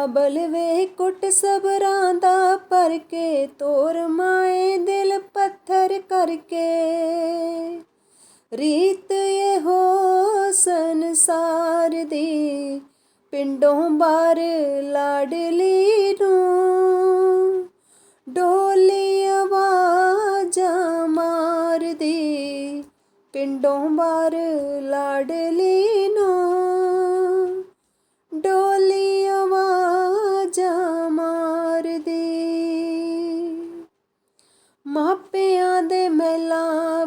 ਬਾਬਲ ਵੇ ਕੁੱਟ ਸਬਰਾਂ ਦਾ ਭਰ ਕੇ ਤੋਰ ਮਾਏ ਦਿਲ ਪੱਥਰ ਕਰਕੇ। ਰੀਤ ਇਹੋ ਸੰਸਾਰ ਦੀ ਪਿੰਡੋਂ ਬਾਹਰ ਲਾਡਲੀ ਨੂੰ ਡੋਲੀ ਆਵਾਜ਼ਾਂ ਮਾਰਦੀ। ਪਿੰਡੋਂ ਬਾਰ ਲਾਡਲੀ ਨੂੰ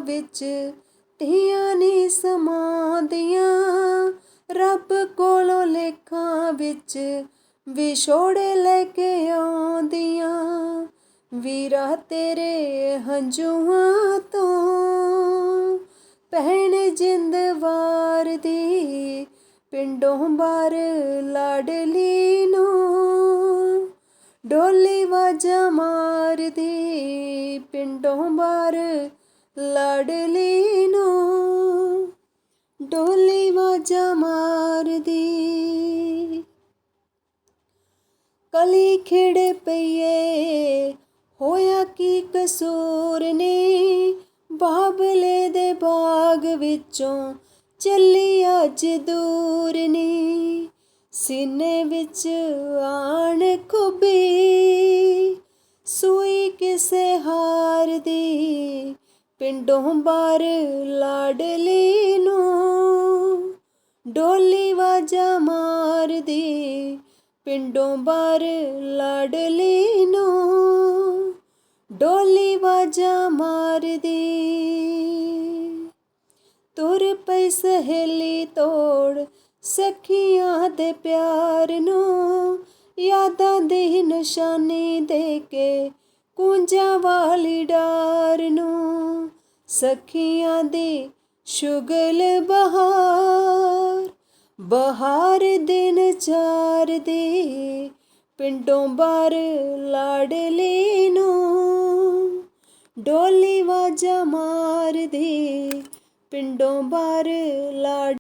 ਵਿੱਚ ਧੀਆਂ ਨਹੀਂ ਸਮਾਉਂਦੀਆਂ ਰੱਬ ਕੋਲੋਂ ਲੇਖਾਂ ਵਿੱਚ ਵਿਛੋੜੇ ਲੈ ਕੇ ਆਉਂਦੀਆਂ। ਵੀਰਾ ਤੇਰੇ ਹੰਝੂਆਂ ਤੋਂ ਪਹਿਣ ਜਿੰਦ ਵਾਰਦੀ, ਪਿੰਡੋਂ ਬਾਰ ਲਾਡਲੀ ਨੂੰ ਡੋਲੀ ਵਾਜਾ ਮਾਰਦੀ, ਪਿੰਡੋਂ ਬਾਰ ਲੜਲੀ ਨੂੰ ਡੋਲੀ ਵਾਜਾ ਮਾਰਦੀ। ਕਲੀ ਖਿੜ ਪਈਏ, ਹੋਇਆ ਕੀ ਕਸੂਰ ਨੇ? ਬਾਬਲੇ ਦੇ ਬਾਗ ਵਿੱਚੋਂ ਚੱਲੀ ਅੱਜ ਦੂਰ ਨੇ। ਸੀਨੇ ਵਿੱਚ ਆਣ ਖੁਬੀ, ਸੂਈ ਕਿਸੇ ਹਾਰ ਪਿੰਡੋਂ ਬਾਰ ਲਾਡਲੀ ਨੂੰ ਡੋਲੀ ਵਾਜਾ ਮਾਰਦੀ। ਪਿੰਡੋਂ ਬਾਰ ਲਾਡਲੀ ਨੂੰ ਡੋਲੀ ਵਾਜਾ ਮਾਰਦੀ। ਤੁਰ ਪਈ ਸਹੇਲੀ ਤੋੜ ਸਖੀਆਂ ਦੇ ਪਿਆਰ ਨੂੰ, ਯਾਦਾਂ ਦੀ ਨਿਸ਼ਾਨੀ ਦੇ ਕੇ ਕੁੰਜਾਂ ਵਾਲੀ ਡਾਰ ਨੂੰ ਸਖੀਆਂ ਦੇ ਸ਼ੁਗਲ ਬਹਾਰ। ਬਹਾਰ ਦਿਨ ਚਾਰ ਦੀ ਪਿੰਡੋਂ ਬਾਰ ਲਾਡਲੀ ਨੂੰ ਡੋਲੀ ਵਾਜਾ ਮਾਰਦੀ ਪਿੰਡੋਂ ਬਾਹਰ ਲਾਡ